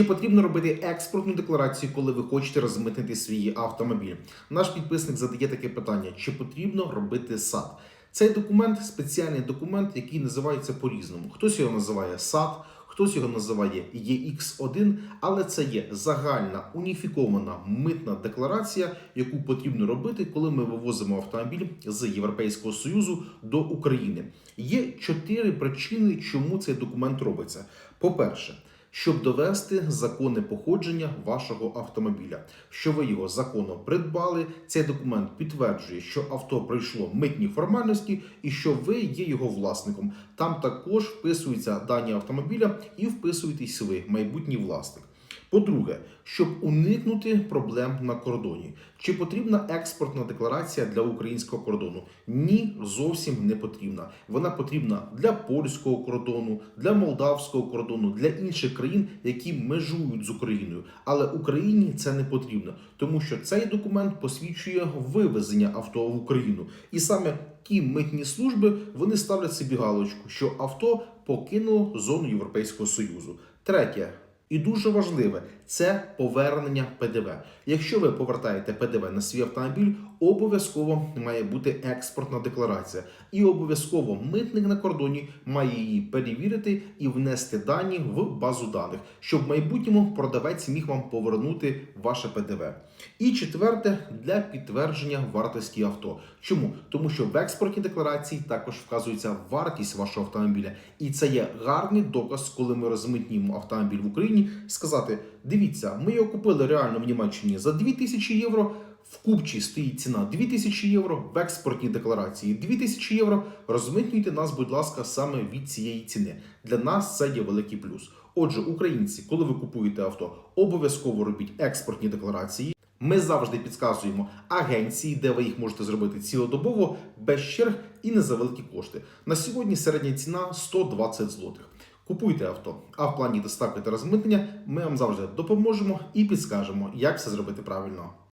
Чи потрібно робити експортну декларацію, коли ви хочете розмитнити свій автомобіль? Наш підписник задає таке питання: чи потрібно робити САД? Цей документ спеціальний документ, який називається по-різному. Хтось його називає САД, хтось його називає ЄХ1, але це є загальна уніфікована митна декларація, яку потрібно робити, коли ми вивозимо автомобіль з Європейського Союзу до України. Є чотири причини, чому цей документ робиться. По-перше, щоб довести законне походження вашого автомобіля, що ви його законно придбали. Цей документ підтверджує, що авто пройшло митні формальності і що ви є його власником. Там також вписуються дані автомобіля і вписуєтесь ви, майбутній власник. По-друге, щоб уникнути проблем на кордоні, чи потрібна експортна декларація для українського кордону? Ні, зовсім не потрібна. Вона потрібна для польського кордону, для молдавського кордону, для інших країн, які межують з Україною. Але Україні це не потрібно, тому що цей документ посвідчує вивезення авто в Україну, і саме ті митні служби вони ставлять собі галочку, що авто покинуло зону Європейського Союзу. Третє. І дуже важливе це повернення ПДВ. Якщо ви повертаєте ПДВ на свій автомобіль, обов'язково має бути експортна декларація, і обов'язково митник на кордоні має її перевірити і внести дані в базу даних, щоб в майбутньому продавець міг вам повернути ваше ПДВ. І четверте для підтвердження вартості авто. Чому? Тому що в експортній декларації також вказується вартість вашого автомобіля, і це є гарний доказ, коли ми розмитнюємо автомобіль в Україні. Сказати: дивіться, ми його купили реально в Німеччині за 2000 євро. В купчі стоїть ціна 2000 євро, в експортній декларації 2000 євро. Розмитнюйте нас, будь ласка, саме від цієї ціни. Для нас це є великий плюс. Отже, українці, коли ви купуєте авто, обов'язково робіть експортні декларації. Ми завжди підказуємо агенції, де ви їх можете зробити цілодобово, без черг і не за великі кошти. На сьогодні середня ціна 120 злотих. Купуйте авто, а в плані доставки та розмитнення ми вам завжди допоможемо і підскажемо, як все зробити правильно.